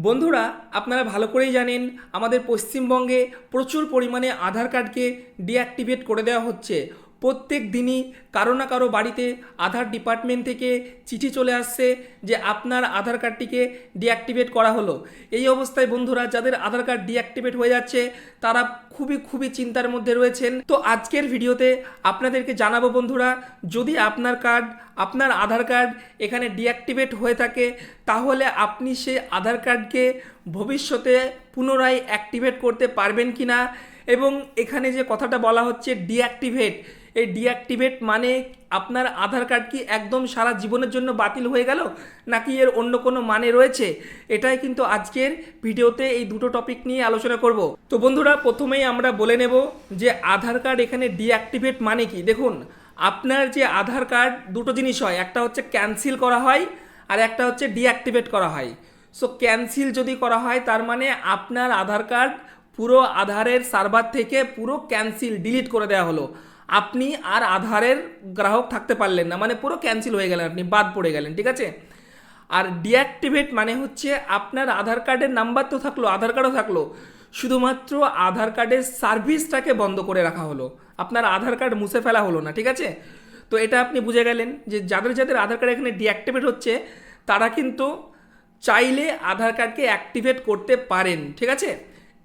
বন্ধুরা, আপনারা ভালো করেই জানেন, আমাদের পশ্চিমবঙ্গে প্রচুর পরিমাণে আধার কার্ডকে ডিঅ্যাক্টিভেট করে দেওয়া হচ্ছে। প্রত্যেক দিনই কারও না কারও বাড়িতে আধার ডিপার্টমেন্ট থেকে চিঠি চলে আসছে যে আপনার আধার কার্ডটিকে ডিঅ্যাক্টিভেট করা হলো। এই অবস্থায় বন্ধুরা, যাদের আধার কার্ড ডিঅ্যাক্টিভেট হয়ে যাচ্ছে, তারা খুবই খুবই চিন্তার মধ্যে রয়েছেন। তো আজকের ভিডিওতে আপনাদেরকে জানাব বন্ধুরা, যদি আপনার কার্ড, আপনার আধার কার্ড এখানে ডিঅ্যাক্টিভেট হয়ে থাকে, তাহলে আপনি সেই আধার কার্ডকে ভবিষ্যতে পুনরায় অ্যাক্টিভেট করতে পারবেন কি না এবং এখানে যে কথাটা বলা হচ্ছে ডিঅ্যাক্টিভেট এই ডিঅ্যাক্টিভেট মানে আপনার আধার কার্ড কি একদম সারা জীবনের জন্য বাতিল হয়ে গেল? নাকি এর অন্য কোনো মানে রয়েছে? এটাই কিন্তু আজকের ভিডিওতে এই দুটো টপিক নিয়ে আলোচনা করব। তো বন্ধুরা, প্রথমেই আমরা বলে নেব যে আধার কার্ড এখানে ডিঅ্যাক্টিভেট মানে কি। দেখুন, আপনার যে আধার কার্ড দুটো জিনিস হয়। একটা হচ্ছে ক্যান্সেল করা হয় আর একটা হচ্ছে ডিঅ্যাক্টিভেট করা হয়। সো ক্যান্সেল যদি করা হয়, তার মানে আপনার আধার কার্ড পুরো আধারের সার্ভার থেকে পুরো ক্যান্সেল ডিলিট করে দেওয়া হলো। আপনি আর আধারের গ্রাহক থাকতে পারলেন না মানে পুরো ক্যান্সেল হয়ে গেলেন আপনি, বাদ পড়ে গেলেন, ঠিক আছে? আর ডিঅ্যাক্টিভেট মানে হচ্ছে আপনার আধার কার্ডের নাম্বার তো থাকল, আধার কার্ডও থাকল, শুধুমাত্র আধার কার্ডের সার্ভিসটাকে বন্ধ করে রাখা হলো, আপনার আধার কার্ড মুছে ফেলা হলো না, ঠিক আছে? তো এটা আপনি বুঝে গেলেন যে যাদের যাদের আধার কার্ড এখানে ডিঅ্যাক্টিভেট হচ্ছে, তারা কিন্তু চাইলে আধার কার্ডকে অ্যাক্টিভেট করতে পারেন, ঠিক আছে?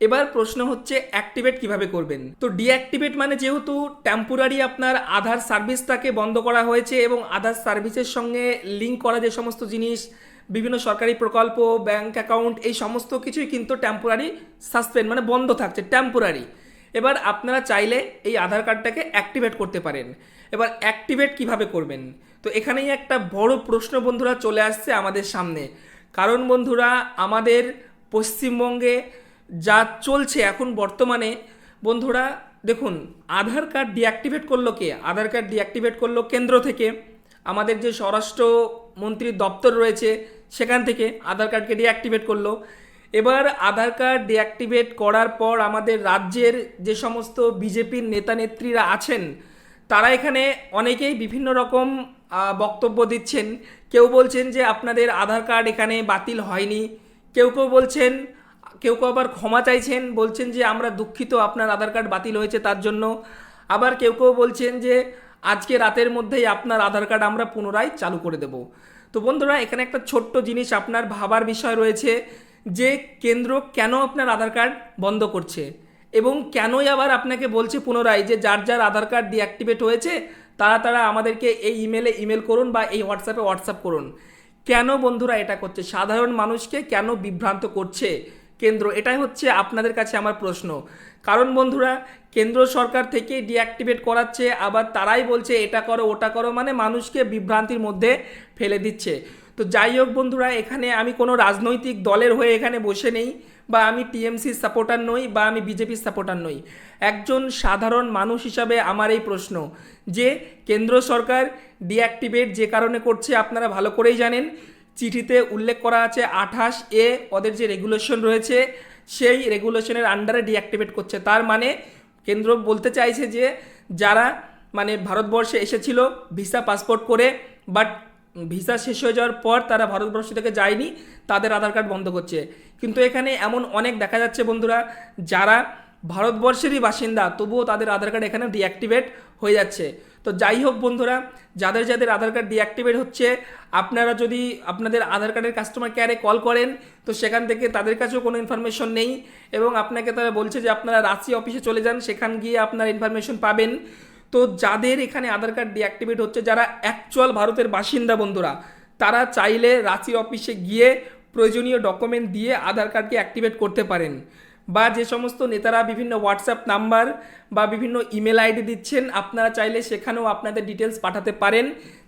এবার প্রশ্ন হচ্ছে অ্যাক্টিভেট কীভাবে করবেন? তো ডিঅ্যাক্টিভেট মানে যেহেতু টেম্পোরারি আপনার আধার সার্ভিসটাকে বন্ধ করা হয়েছে এবং আধার সার্ভিসের সঙ্গে লিঙ্ক করা যে সমস্ত জিনিস, বিভিন্ন সরকারি প্রকল্প ব্যাংক অ্যাকাউন্ট এই সমস্ত কিছুই কিন্তু টেম্পোরারি সাসপেন্ড মানে বন্ধ থাকছে টেম্পোরারি এবার আপনারা চাইলে এই আধার কার্ডটাকে অ্যাক্টিভেট করতে পারেন। এবার অ্যাক্টিভেট কীভাবে করবেন? তো এখানেই একটা বড় প্রশ্ন বন্ধুরা চলে আসছে আমাদের সামনে। কারণ বন্ধুরা, আমাদের পশ্চিমবঙ্গে যা চলছে এখন বর্তমানে, বন্ধুরা, দেখুন, আধার কার্ড ডিঅ্যাক্টিভেট করল কে? আধার কার্ড ডিঅ্যাক্টিভেট করল কেন্দ্র থেকে। আমাদের যে স্বরাষ্ট্র মন্ত্রীর দপ্তর রয়েছে, সেখান থেকে আধার কার্ডকে ডিঅ্যাক্টিভেট করল। এবার আধার কার্ড ডিঅ্যাক্টিভেট করার পর আমাদের রাজ্যের যে সমস্ত বিজেপির নেতা নেত্রীরা আছেন, তারা এখানে অনেকেই বিভিন্ন রকম বক্তব্য দিচ্ছেন। কেউ বলছেন যে আপনাদের আধার কার্ড এখানে বাতিল হয়নি। কেউ কেউ বলছেন কেউ কেউ আবার ক্ষমা চাইছেন, বলছেন যে আমরা দুঃখিত, আপনার আধার কার্ড বাতিল হয়েছে তার জন্য। আবার কেউ কেউ বলছেন যে আজকে রাতের মধ্যেই আপনার আধার কার্ড আমরা পুনরায় চালু করে দেব। তো বন্ধুরা, এখানে একটা ছোট্ট জিনিস আপনার ভাবার বিষয় রয়েছে যে কেন্দ্র কেন আপনার আধার কার্ড বন্ধ করছে এবং কেনই আবার আপনাকে বলছে পুনরায় যে যার যার আধার কার্ড ডিঅ্যাক্টিভেট হয়েছে, তারা তারা আমাদেরকে এই ইমেলে ইমেল করুন বা এই হোয়াটসঅ্যাপে হোয়াটসঅ্যাপ করুন। কেন বন্ধুরা এটা করছে? সাধারণ মানুষকে কেন বিভ্রান্ত করছে? কেন্দ্র, এটাই হচ্ছে আপনাদের কাছে আমার প্রশ্ন। কারণ বন্ধুরা, কেন্দ্র সরকার থেকে ডিঅ্যাক্টিভেট করাচ্ছে, আবার তারাই বলছে এটা করো, ওটা করো মানে মানুষকে বিভ্রান্তির মধ্যে ফেলে দিচ্ছে। তো যাই হোক বন্ধুরা, এখানে আমি কোনো রাজনৈতিক দলের হয়ে এখানে বসে নেই, বা আমি টিএমসির সাপোর্টার নই, বা আমি বিজেপির সাপোর্টার নই। একজন সাধারণ মানুষ হিসাবে আমার এই প্রশ্ন, যে কেন্দ্র সরকার ডিঅ্যাক্টিভেট যে কারণে করছে আপনারা ভালো করেই জানেন চিঠিতে উল্লেখ করা আছে, আঠাশ এ ওদের যে রেগুলেশন রয়েছে, সেই রেগুলেশনের আন্ডারে ডিঅ্যাক্টিভেট করছে। তার মানে কেন্দ্র বলতে চাইছে যে, যারা মানে ভারতবর্ষে এসেছিল ভিসা পাসপোর্ট করে বাট ভিসা শেষ হয়ে যাওয়ার পর তারা ভারতবর্ষ থেকে যায়নি, তাদের আধার কার্ড বন্ধ করছে। কিন্তু এখানে এমন অনেক দেখা যাচ্ছে বন্ধুরা, যারা ভারতবর্ষেরই বাসিন্দা, তবুও তাদের আধার কার্ড এখানে ডিঅ্যাক্টিভেট হয়ে যাচ্ছে। তো যাই হোক বন্ধুরা, যাদের যাদের আধার কার্ড ডিঅ্যাক্টিভেট হচ্ছে, আপনারা যদি আপনাদের আধার কার্ডের কাস্টমার কেয়ারে কল করেন, তো সেখান থেকে তাদের কাছেও কোনো ইনফরমেশন নেই এবং আপনাকে তারা বলছে যে আপনারা রাঁচি অফিসে চলে যান, সেখান গিয়ে আপনার ইনফরমেশন পাবেন। তো যাদের এখানে আধার কার্ড ডিঅ্যাক্টিভেট হচ্ছে, যারা অ্যাকচুয়াল ভারতের বাসিন্দা বন্ধুরা, তারা চাইলে রাঁচি অফিসে গিয়ে প্রয়োজনীয় ডকুমেন্ট দিয়ে আধার কার্ডকে অ্যাক্টিভেট করতে পারেন। বা যে সমস্ত নেতারা বিভিন্ন হোয়াটসঅ্যাপ নাম্বার বা বিভিন্ন ইমেল আইডি দিচ্ছেন, আপনারা চাইলে সেখানেও আপনাদের ডিটেলস পাঠাতে পারেন,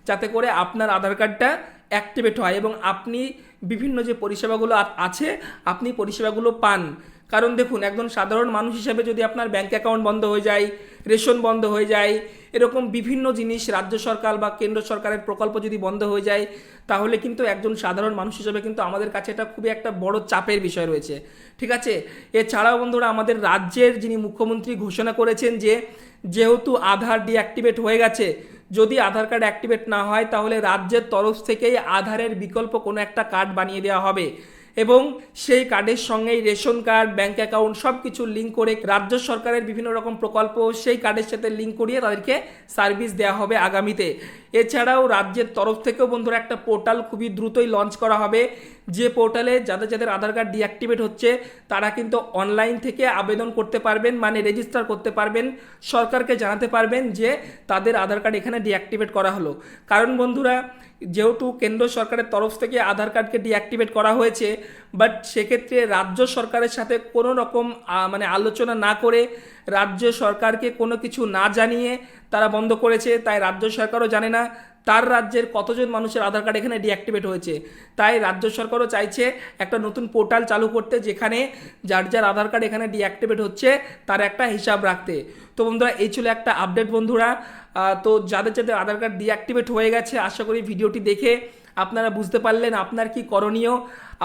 যাতে করে আপনার আধার কার্ডটা অ্যাক্টিভেট হয় এবং আপনি বিভিন্ন যে পরিষেবাগুলো আছে, আপনি পরিষেবাগুলো পান। কারণ দেখুন, একজন সাধারণ মানুষ হিসেবে যদি আপনার ব্যাঙ্ক অ্যাকাউন্ট বন্ধ হয়ে যায়, রেশন বন্ধ হয়ে যায়, এরকম বিভিন্ন জিনিস রাজ্য সরকার বা কেন্দ্র সরকারের প্রকল্প যদি বন্ধ হয়ে যায়, তাহলে কিন্তু একজন সাধারণ মানুষ হিসেবে কিন্তু আমাদের কাছে এটা খুবই একটা বড় চাপের বিষয় রয়েছে। ঠিক আছে? এছাড়াও বন্ধুরা, আমাদের রাজ্যের যিনি মুখ্যমন্ত্রী ঘোষণা করেছেন যে, যেহেতু আধার ডিঅ্যাক্টিভেট হয়ে গেছে, যদি আধার কার্ড অ্যাক্টিভেট না হয়, তাহলে রাজ্যের তরফ থেকেই আধারের বিকল্প কোনো একটা কার্ড বানিয়ে দেওয়া হবে। এবং সেই কার্ডের সঙ্গেই রেশন কার্ড ব্যাঙ্ক অ্যাকাউন্ট সব কিছু লিঙ্ক করে রাজ্য সরকারের বিভিন্ন রকম প্রকল্প সেই কার্ডের সাথে লিঙ্ক করিয়ে তাদেরকে সার্ভিস দেওয়া হবে আগামীতে। এছাড়াও রাজ্যের তরফ থেকেও বন্ধুরা একটা পোর্টাল খুবই দ্রুতই লঞ্চ করা হবে। যে পোর্টালে যাদের যাদের আধার কার্ড ডিঅ্যাক্টিভেট হচ্ছে, তারা কিন্তু অনলাইন থেকে আবেদন করতে পারবেন মানে রেজিস্টার করতে পারবেন। সরকারকে জানাতে পারবেন যে তাদের আধার কার্ড এখানে ডিঅ্যাক্টিভেট করা হলো। কারণ বন্ধুরা যেহেতু কেন্দ্র সরকারের তরফ থেকে আধার কার্ডকে ডিঅ্যাক্টিভেট করা হয়েছে বাট সেক্ষেত্রে রাজ্য সরকারের সাথে কোনো রকম মানে আলোচনা না করে রাজ্য সরকারকে কোনো কিছু না জানিয়ে তারা বন্ধ করেছে, তাই রাজ্য সরকারও জানে না। তার রাজ্যের কতজন মানুষের আধার কার্ড এখানে ডিঅ্যাক্টিভেট হয়েছে? তাই রাজ্য সরকারও চাইছে একটা নতুন পোর্টাল চালু করতে, যেখানে যার যার আধার কার্ড এখানে ডিঅ্যাক্টিভেট হচ্ছে, তার একটা হিসাব রাখতে। তো বন্ধুরা, এই ছিল একটা আপডেট বন্ধুরা। তো যাদের যাদের আধার কার্ড ডিঅ্যাক্টিভেট হয়ে গেছে, আশা করি ভিডিওটি দেখে আপনারা বুঝতে পারলেন আপনার কি করণীয়।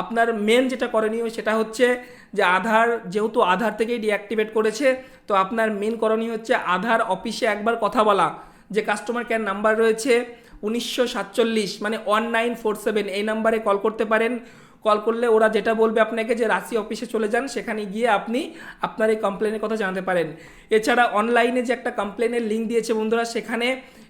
আপনার মেন যেটা করণীয়, সেটা হচ্ছে যে আধার, যেহেতু আধার থেকেই ডিঅ্যাক্টিভেট করেছে, তো আপনার মেন করণীয় হচ্ছে আধার অফিসে একবার কথা বলা। যে কাস্টমার কেয়ার নাম্বার রয়েছে উনিশশো সাতচল্লিশ মানে ওয়ান নাইন ফোর সেভেন এই নাম্বারে কল করতে পারেন। কল করলে ওরা যেটা বলবে আপনাকে যে রাশি অফিসে চলে যান, সেখানে গিয়ে আপনি আপনার এই কমপ্লেনের কথা জানাতে পারেন। এছাড়া অনলাইনে যে একটা কমপ্লেনের লিঙ্ক দিয়েছে বন্ধুরা, সেখানে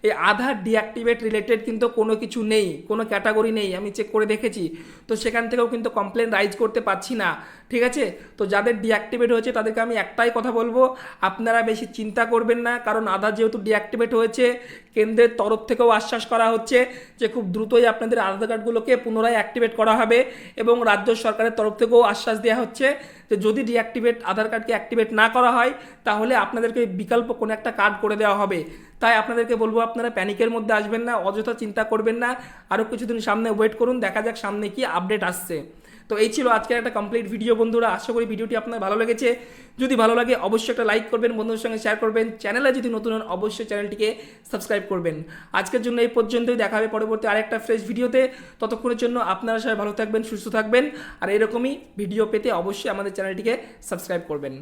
এই আধার ডিঅ্যাক্টিভেট রিলেটেড কিন্তু কোনো কিছু নেই, কোনো ক্যাটাগরি নেই, আমি চেক করে দেখেছি। তো সেখান থেকেও কিন্তু কমপ্লেন রাইজ করতে পারছি না, ঠিক আছে? তো যাদের ডিঅ্যাক্টিভেট হয়েছে, তাদেরকে আমি একটাই কথা বলব, আপনারা বেশি চিন্তা করবেন না, কারণ আধার যেহেতু ডিঅ্যাক্টিভেট হয়েছে কেন্দ্রের তরফ থেকেও আশ্বাস করা হচ্ছে যে খুব দ্রুতই আপনাদের আধার কার্ডগুলোকে পুনরায় অ্যাক্টিভেট করা হবে এবং রাজ্য সরকারের তরফ থেকেও আশ্বাস দেওয়া হচ্ছে যে যদি ডিঅ্যাক্টিভেট আধার কার্ডকে অ্যাক্টিভেট না করা হয়, তাহলে আপনাদেরকে বিকল্প কোনো একটা কার্ড করে দেওয়া হবে। তাই আপনাদেরকে বলব, আপনারা প্যানিকের মধ্যে আসবেন না, অযথা চিন্তা করবেন না। আরও কিছুদিন সামনে ওয়েট করুন, দেখা যাক সামনে কি আপডেট আসছে। তো এই ছিল আজকের একটা কমপ্লিট ভিডিও বন্ধুরা। আশা করি ভিডিওটি আপনার ভালো লেগেছে। যদি ভালো লাগে, অবশ্যই একটা লাইক করবেন, বন্ধুদের সঙ্গে শেয়ার করবেন। চ্যানেলে যদি নতুন হন, অবশ্যই চ্যানেলটিকে সাবস্ক্রাইব করবেন। আজকের জন্য এই পর্যন্তই। দেখা হবে পরবর্তী আরেকটা ফ্রেশ ভিডিওতে ততক্ষণের জন্য আপনারা সবাই ভালো থাকবেন, সুস্থ থাকবেন। আর এরকমই ভিডিও পেতে অবশ্যই আমাদের চ্যানেলটিকে সাবস্ক্রাইব করবেন।